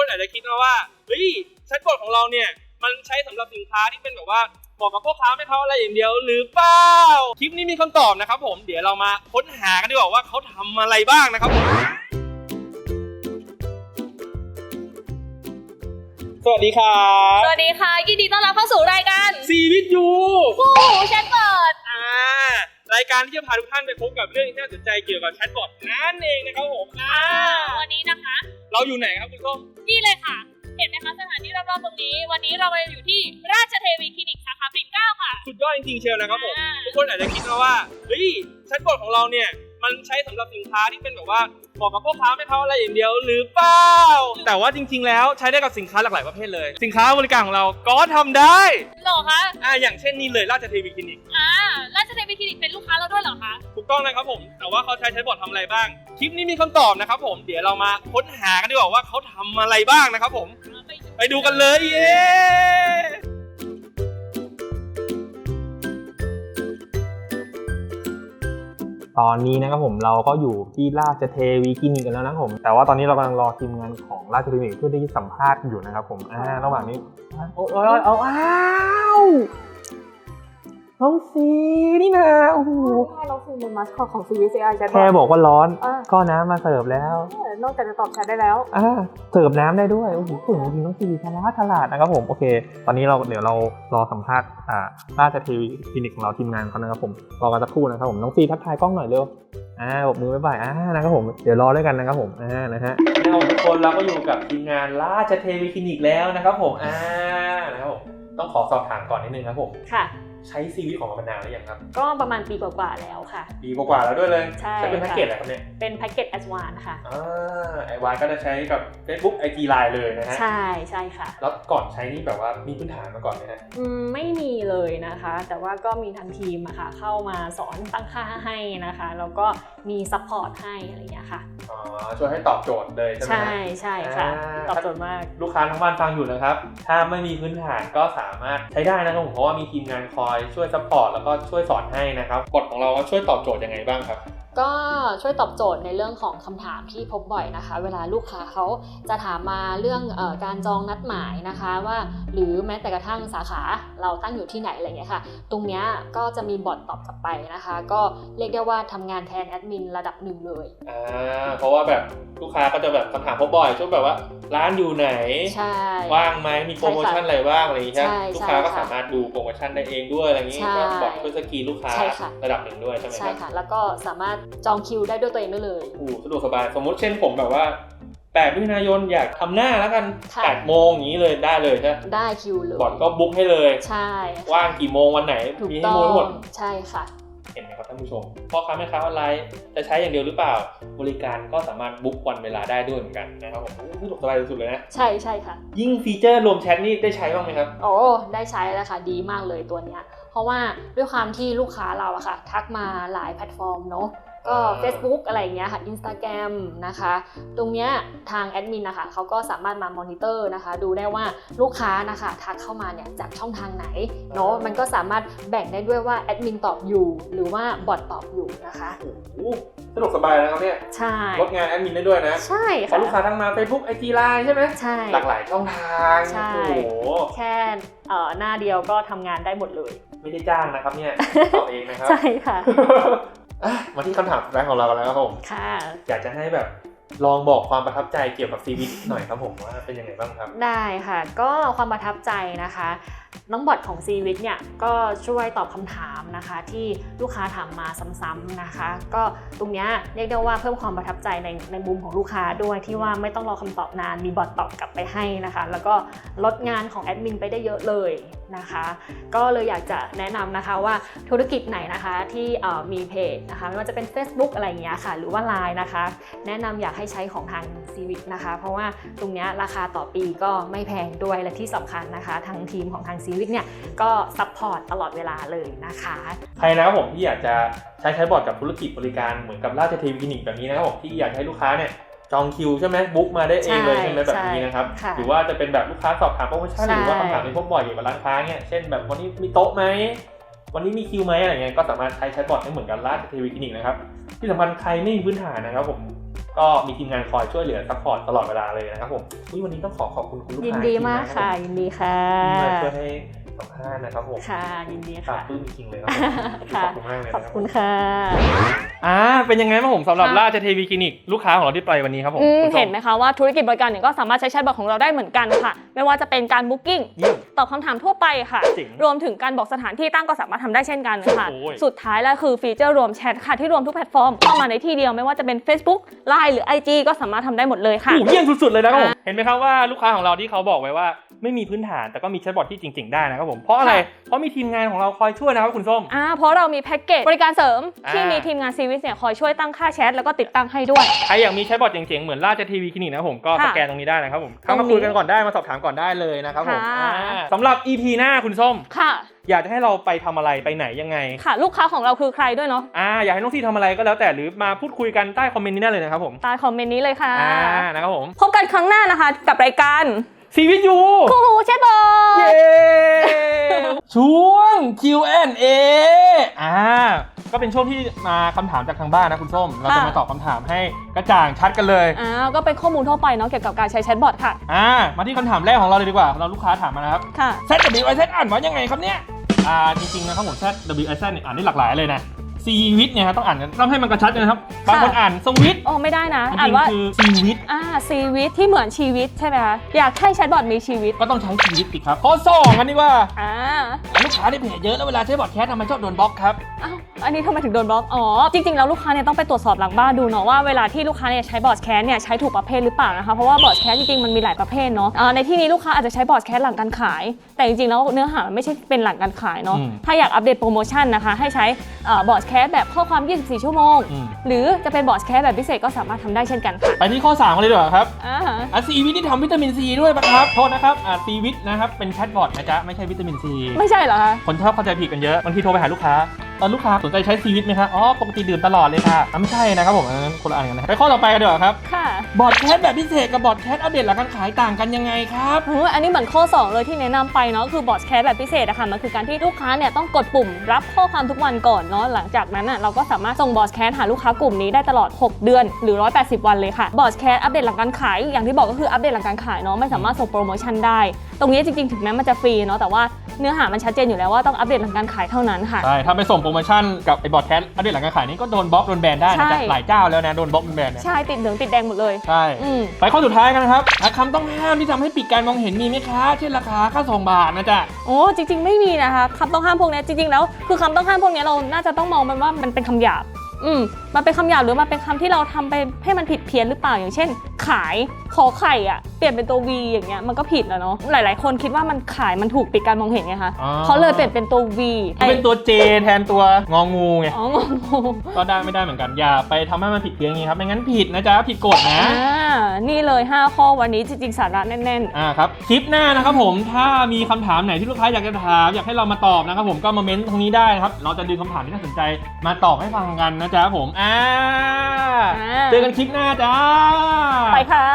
คนอาจจะคิดนะว่าเฮ้ยแชทบอทของเราเนี่ยมันใช้สำหรับสินค้าที่เป็นแบบว่าเหมาะกับพ่อค้าแม่ค้าอะไรอย่างเดียวหรือเปล่าคลิปนี้มีคำตอบนะครับ ผมเดี๋ยวเรามาค้นหากันดีกว่าว่าเขาทำอะไรบ้างนะครับผมสวัสดีครับสวัสดีค่ะยินดีต้อนรับเข้าสู่รายการซีวิทยูคู่หูแชทเปิดอ่ารายการที่จะพาทุกท่านไปพบกับเรื่องที่น่าสนใจเกี่ยวกับแชทบอทนั่นเองนะครับผมอ่าวันนี้นะคะ เราอยู่ไหนครับคุณส้มนี่เลยค่ะ เห็นไหมคะสถานที่รอบๆตรงนี้ วันนี้เราไปอยู่ที่ราชเทวีคลินิกสาขาปิ่นเกล้าค่ะ สุดยอดจริงๆเชียวนะครับผมอ่า ทุกคนอาจจะคิดนะว่าเฮ้ยแชทบอทของเราเนี่ยมันใช้สำหรับสินค้าที่เป็นแบบว่า เหมาะกับพ่อค้าแม่ค้าอะไรอย่างเดียวหรือเปล่า แต่ว่าจริง ๆ แล้วใช้ได้กับสินค้าหลากหลายประเภทเลย สินค้าบริการของเราก็ทำได้เหรอคะ อ่าอย่างเช่นนี้เลยราชเทวีคลินิก อ่าราชเทวีคลินิกเป็นลูกค้าเราด้วยเหรอคะ ถูกต้องนะครับผม แต่ว่าเขาใช้แชทบอททำอะไรบ้าง คลิปนี้มีคำตอบนะครับผม เดี๋ยวเรามาค้นหากันดีกว่าว่าเขาทำอะไรบ้างนะครับผม ไปดูกันเลย เย้ ตอนนี้นะครับผมเราก็อยู่ที่ราชเทวีคลินิกกันแล้วนะครับผม แต่ว่าตอนนี้เรากำลังรอทีมงานของราชเทวีเพื่อได้สัมภาษณ์อยู่นะครับผมอ่าระหว่างนี้โอ้ยโอ้ยเอาอ้าว น้องซีนี่นะโอ้โหใช่เราคือเป็นมัสคอตของ CVCI ใช่แค่บอกว่าร้อนอะก็น้ำมาเสิร์ฟแล้ว นอกจากจะตอบแชทได้แล้วอ่าเสิร์ฟน้ำได้ด้วย โอ้โหเก่งจริงๆน้องซีฉลาดฉลาดนะครับผม โอเค ตอนนี้เราเดี๋ยวเรารอสัมภาษณ์อ่าราชเทวีคลินิกของเราทีมงานเขานะครับผม รอกันสักครู่นะครับผม น้องซีทักทายกล้องหน่อยเร็วอ่าบอกมือบ๊ายบายอ่านะครับผม เดี๋ยวรอด้วยกันนะครับผมอ่านะฮะเราทุกคนเราก็อยู่กับทีมงานราชเทวีคลินิกแล้วนะครับผมอ่านะครับผมต้องขอสอบถามก่อนนิดนึงครับผมค่ะ ใช้ซีวิตของเรามานานหรือยังครับ ก็ประมาณปีกว่าๆแล้วค่ะ ปีกว่าๆแล้วด้วยเลยใช่จะเป็นแพ็กค่ะเกจอะไรครับเนี่ย เป็นแพ็กเกจ a d v a n c e ค่ะอ่าไอวานก็จะใช้กับ Facebook IG Line เลยนะฮะ ใช่ใช่ค่ะ แล้วก่อนใช้นี่แบบว่ามีพื้นฐานมาก่อนไหมฮะอืมไม่มีเลยนะคะ แต่ว่าก็มีทางทีมอะค่ะ เข้ามาสอนตั้งค่าให้นะคะ แล้วก็มีซัพพอร์ตให้อะไรอย่างเงี้ยค่ะ อ๋อ ช่วยให้ตอบโจทย์เลยใช่ไหมใช่ฮะใช่ค่ะอ่าตอบโจทย์มาก ลูกค้าทั้งบ้านฟังอยู่นะครับ ถ้าไม่มีพื้นฐานก็สามารถใช้ได้นะครับผมเพราะว่ามีทีมงานคอยช่วยซัพพอร์ตแล้วก็ช่วยสอนให้นะครับกฎของเราช่วยตอบโจทย์ยังไงบ้างครับ ก็ช่วยตอบโจทย์ในเรื่องของคำถามที่พบบ่อยนะคะ เวลาลูกค้าเขาจะถามมาเรื่องเออการจองนัดหมายนะคะว่า หรือแม้แต่กระทั่งสาขาเราตั้งอยู่ที่ไหนอะไรเงี้ยค่ะ ตรงเนี้ยก็จะมีบอทตอบกลับไปนะคะ ก็เรียกได้ว่าทำงานแทนแอดมินระดับหนึ่งเลยอ่าเพราะว่าแบบลูกค้าก็จะแบบคำถามพบบ่อยช่วงแบบว่าร้านอยู่ไหนใช่ว่างไหมมีโปรโมชั่นอะไรบ้างอะไรอย่างงี้ใช่ไหมใช่ลูกค้าก็ใช่ค่ะสามารถดูโปรโมชั่นได้เองด้วยอะไรอย่างงี้ใช่ก็บอกเพื่อสกรีนลูกค้าใช่ค่ะระดับหนึ่งด้วยใช่ไหมคใช่รับค่ะแล้วก็สามารถจองคิวได้ด้วยตัวเองได้เลย โอ้สะดวกสบาย สมมุติเช่นผมแบบว่า8มิถุนายนอยากทำหน้าแล้วกันค่ะ8โมงอย่างนี้เลยได้เลยใช่ไหมได้คิวเลยบอร์ดก็บุ๊กให้เลย ใช่ค่ะว่างกี่โมงวันไหน ถูกมีให้ต้อมูให้หมงดใช่ค่ะ เห็นไหมครับท่านผู้ชมพ่อค้าแม่ค้าออนไลน์จะใช้อย่างเดียวหรือเปล่า บริการก็สามารถบุ๊กวันเวลาได้ด้วยเหมือนกันนะครับผมโอ้สะดวกสบายสุดๆเลยนะ ใช่ใช่ค่ะ ยิ่งฟีเจอร์รวมแชทนี่ได้ใช้บ้างไหมครับ โอ้ได้ใช้แล้วค่ะดีมากเลยตัวเนี้ย เพราะว่าด้วยความที่ลูกค้าเราอะค่ะ ทักมาหลายแพลตฟอร์มเนาะ ก็อ่า Facebook อะไรอย่างเงี้ยค่ะ Instagram นะคะ ตรงเนี้ยทางแอดมินนะคะเขาก็สามารถมามอนิเตอร์นะคะ ดูได้ว่าลูกค้านะคะทักเข้ามาเนี่ยจากช่องทางไหนเนาะมันก็สามารถแบ่งได้ด้วยว่าแอดมินตอบอยู่ หรือว่าบอทตอบอยู่นะคะโอ้โหสะดวกสบายนะครับเนี่ยใช่ลดงานแอดมินได้ด้วยนะ ใช่พอค่ะลูกค้าทั้งมา Facebook IG Line ใช่ไหมใช่หลากหลายช่องทางใช่โอ้โหแค่เอ่อหน้าเดียวก็ทำงานได้หมดเลย ไม่ได้จ้างนะครับเนี่ยตอบเองนะครับใช่ค่ะ อะมาที่คำถามสุดท้ายของเรากันแล้วครับผมค่ะ อยากจะให้แบบลองบอกความประทับใจเกี่ยวกับซีวิตหน่อยครับผมว่าเป็นยังไงบ้างครับ ได้ค่ะ ก็ความประทับใจนะคะน้องบอทของซีวิตเนี่ยก็ช่วยตอบคำถามนะคะ ที่ลูกค้าถามมาซ้ำๆนะคะ ก็ตรงนี้เรียกได้ว่าเพิ่มความประทับใจในในมุมของลูกค้าด้วยที่ว่าไม่ต้องรอคำตอบนานมีบอทตอบกลับไปให้นะคะ แล้วก็ลดงานของแอดมินไปได้เยอะเลยนะคะ ก็เลยอยากจะแนะนำนะคะว่าธุรกิจไหนนะคะที่มีเพจนะคะไม่ว่าจะเป็น Facebook อะไรอย่างเงี้ยค่ะ หรือว่า Line นะคะ แนะนำอยากให้ใช้ของทางซีวิ c นะคะ เพราะว่าตรงนี้ราคาต่อปีก็ไม่แพงด้วยและที่สำคัญนะคะ ทางทีมของทางซีวิ c เนี่ยก็ซัพพอร์ตตลอดเวลาเลยนะคะใครนะครับผมที่อยากจะใช้ใช้บอร์ดกับธุรกิจบริการเหมือนกับราชเทวีคลินิกแบบนี้นะครับผมที่อยากให้ลูกค้าเนี่ยจองคิวใช่ไหมบุ๊กมาได้เองเลยใช่ใช่ไหมแบบนี้ใช่นะครับค่ะหรือว่าจะเป็นแบบลูกค้าสอบถามโปรโมชั่นใช่หรือว่าคำถามที่พบบ่อยเกี่ยวกับร้านค้าเนี่ยเช่นแบบวันนี้มีโต๊ะไหมวันนี้มีคิวไหมอะไรเงี้ยก็สามารถใช้แชทบอทได้เหมือนกับราชเทวีคลินิกนะครับที่สำคัญใครไม่มีพื้นฐานนะครับผม ก็มีทีมงานคอยช่วยเหลือซัพพอร์ตตลอดเวลาเลยนะครับผมอุ๊ยวันนี้ต้องขอขอบคุณคุณลูกค้ายินดีมากค่ะยินดีค่ะที่มาช่วยให้ สัมภาษณ์นะครับผมค่ะยินดีปลาค่ะปลื้มจริงๆเลยครับผมค่ะขอบคุณมากเลยขนะอบครับคุณค่ะอ่าเป็นยังไงบ้างผมสำหรับค่ะราชเทวีคลินิกลูกค้าของเราที่ไปวันนี้ครับผมอืมคุณส้เห็นไหมคะว่าธุรกิจบริการเนี่ยก็สามารถใช้แชทบอทของเราได้เหมือนกันค่ะ ไม่ว่าจะเป็นการบุ๊กิ้งเยี่ยมตอบคำถามทั่วไปค่ะเจ๋งรวมถึงการบอกสถานที่ตั้งก็สามารถทำได้เช่นกันค่ะโอ้ยสุดท้ายแล้วคือฟีเจอร์รวมแชทค่ะที่รวมทุกแพลตฟอร์มเข้ามาในที่เดียวไม่ว่าจะเป็น Facebook Line หรือ IG ก็สามารถทำได้หมดเลยค่ะโอ้โหเยี่ยมสุดๆเลยนะครับผมอ่าเห็นไหมครับว่าลูกค้าของเราที่เขาบอกไว้ว่าไม่มีพื้นฐานแต่ก็มีแชทบอทที่จริง ๆ ได้นะครับผมเพราะอะไรค่ะเพราะมีทีมงานของเราคอยช่วยนะครับคุณส้มอ่าเพราะเรามีแพ็กเกจบริการเสริมที่อ่ามีมีทีมงานซีวิสเนี่ยคอยช่วยตั้งค่าแชทแล้วก็ติดตั้งให้ด้วยใครอยากมีแชทบอทเจ๋งๆ เหมือนราชทีวีคลินิกนะครับผมก็ค่ะสแกนตรงนี้ได้นะครับผมตรงนี้เข้ามาคุยกันก่อนได้มาสอบถามก่อนได้เลยนะครับผมค่ะอ่าสำหรับ EP หน้าคุณส้มค่ะอยากจะให้เราไปทำอะไรไปไหนยังไง ค่ะ ลูกค้าของเราคือใครด้วยเนาะอ่าอยากให้น้องที่ทำอะไรก็แล้วแต่หรือมาพูดคุยกันใต้คอมเมนต์นี้ได้เลยนะครับผมใตายคอมเมนต์นี้เลยค่ะอ่านะครับผมพบกันครั้งหน้านะคะ กับรายการ ซีวิทยูคู่หูแชทบอเย้ทช่วง Q&A อ่าก็เป็นช่วงที่มาคำถามจากทางบ้านนะคุณส้ม เราจะมาตอบคำถามให้กระจ่างชัดกันเลยอ่าก็เป็นข้อมูลทั่วไปเนาะเกี่ยวกับการใช้แชทบอทค่ะอ่ามาที่คำถามแรกของเราเลยดีกว่าเราลูกค้าถามมานะครับค่ะ Z W I Z อ่านว่ายังไงครับเนี่ยอ่าจริงๆนะครับผม Z W I Z เนี่ยอ่านได้หลากหลายเลยนะ ซีวิทเนี่ยครับต้องอ่านกันต้องให้มันกระชัดนะครับบางคนอ่านสวิตโอ้ไม่ได้นะ จอ่านริงว่า ๆคือซีวิทอ่าชีวิตที่เหมือนชีวิตใช่ไหมคะอยากให้แชทบอทมีชีวิตก็ต้องใช้ชีวิตสิครับข้อสองกันดีกว่า อ่า ลูกค้าในเพจเยอะแล้วเวลาใช้บอทแคสทำไมชอบโดนบล็อกครับอ้าวอันนี้ทำไมถึงโดนบล็อก อ๋อ จริง ๆ แล้วลูกค้าเนี่ยต้องไปตรวจสอบหลังบ้านดูเนาะว่าเวลาที่ลูกค้าเนี่ยใช้บอร์ดแคสเนี่ยใช้ถูกประเภทหรือเปล่านะคะ เพราะว่าบอร์ดแคสจริงๆมันมีหลายประเภทเนาะอ่าในที่นี้ลูกค้าอาจจะใช้บอร์ดแคสหลังการขาย แต่จริงๆแล้วเนื้อหามันไม่ใช่เป็นหลังการขายเนาะ อืมถ้าอยากอัปเดตโปรโมชั่นนะคะให้ใช้บอร์ดแคสแบบข้อความ 24 ชั่วโมง อืม หรือจะเป็นบอร์ดแคสแบบพิเศษก็สามารถทำได้เช่นกันค่ะไปที่ข้อ3กันเลยดีกว่าครับอ่าอะซีวิตที่ทำวิตามินซีด้วยปะครับโทษนะครับอะซีวิตนะครับเป็นแชทบอทนะจ๊ะไม่ใช่วิตามินซี ไม่ใช่เหรอคะ คนชอบเข้าใจผิดกันเยอะ บางทีโทรไปหาลูกค้าตอนลูกค้าสนใจใช้ซีวิตไหมครับอ๋อ ปกติดื่มตลอดเลยค่ะอะไม่ใช่นะครับผมอันนั้นคนละอันกันนะ ไปข้อต่อไปกันดีกว่าครับ ค่ะ บอทแคสแบบพิเศษกับบอทแคสอัปเดตหลังการขายต่างกันยังไงครับโอ้ยอันนี้เหมือนข้อ 2 เลยที่แนะนำไปเนาะ คือบอร์ดแคสแบบพิเศษอะค่ะ มันคือการที่ลูกค้าเนี่ยต้องกดปุ่มรับข้อความทุกวันก่อนเนาะ หลังจากนั้นอะเราก็สามารถส่งบอร์ดแคสหาลูกค้ากลุ่มนี้ได้ตลอด 6 เดือนหรือ 180 วันเลยค่ะ บอร์ดแคสอัปเดตหลังการขาย อย่างที่บอกก็คืออัปเดตหลังการขายเนาะ ไม่สามารถส่งโปรโมชั่นได้ ตรงนี้จริงๆ ถึงแม้มันจะฟรีเนาะ แต่ว่าเนื้อหามันชัดเจนอยู่แล้วว่าต้องอัปเดตหลังการขายเท่านั้นค่ะ ใช่ ถ้าไปส่งโปรโมชั่นกับไอ้บอทแคสอัปเดตหลังการขายนี่ก็โดนบล็อกโดนแบนได้นะใช่จ๊ะหลายเจ้าแล้วนะ โดนบล็อกโดนแบนเนี่ย ใช่ ติดเหลืองติดแดงหมดเลย ใช่ อืม ไปข้อสุดท้ายกันนะครับอะคำต้องห้ามที่ทำให้ปิดการมองเห็นมีไหมคะเช่นราคาค่าส่งบาทนะจ๊ะ โอ้จริง ๆ ไม่มีนะคะคำต้องห้ามพวกเนี้ยจริง ๆ แล้วคือคำต้องห้ามพวกเนี้ยเราน่าจะต้องมองมันว่ามันเป็นคำหยาบ อืมมันเป็นคำหยาบหรือมันเป็นคำที่เราทำไปให้มันผิดเพี้ยนหรือเปล่าอย่างเช่น ขายขอไข่อะเปลี่ยนเป็นตัว V อย่างเงี้ยมันก็ผิดแล้วเนาะหลาย ๆ คนคิดว่ามันขายมันถูกปิดการมองเห็นไงคะอ๋อ เขาเลยเปลี่ยนเป็นตัว V มันเป็นตัวเจแทนตัวงองูไง อ๋องงงก็ได้ไม่ได้เหมือนกัน อย่าไปทำให้มันผิดเพี้ยนอย่างนี้ครับ ไม่งั้นผิดนะจ๊ะ ผิดกฎนะ อ่านี่เลย 5 ข้อวันนี้จริง ๆ สาระแน่น อ่าครับ คลิปหน้านะครับผม ถ้ามีคำถามไหนที่ลูกค้าอยากจะถาม อยากให้เรามาตอบนะครับผม ก็มาเม้นต์ตรงนี้ได้นะครับ เราจะดึงคำถามที่น่าสนใจมาตอบให้ฟังกันนะจ๊ะผม อ่าๆอ่า เจอกันคลิปหน้าจ้าไปค่ะ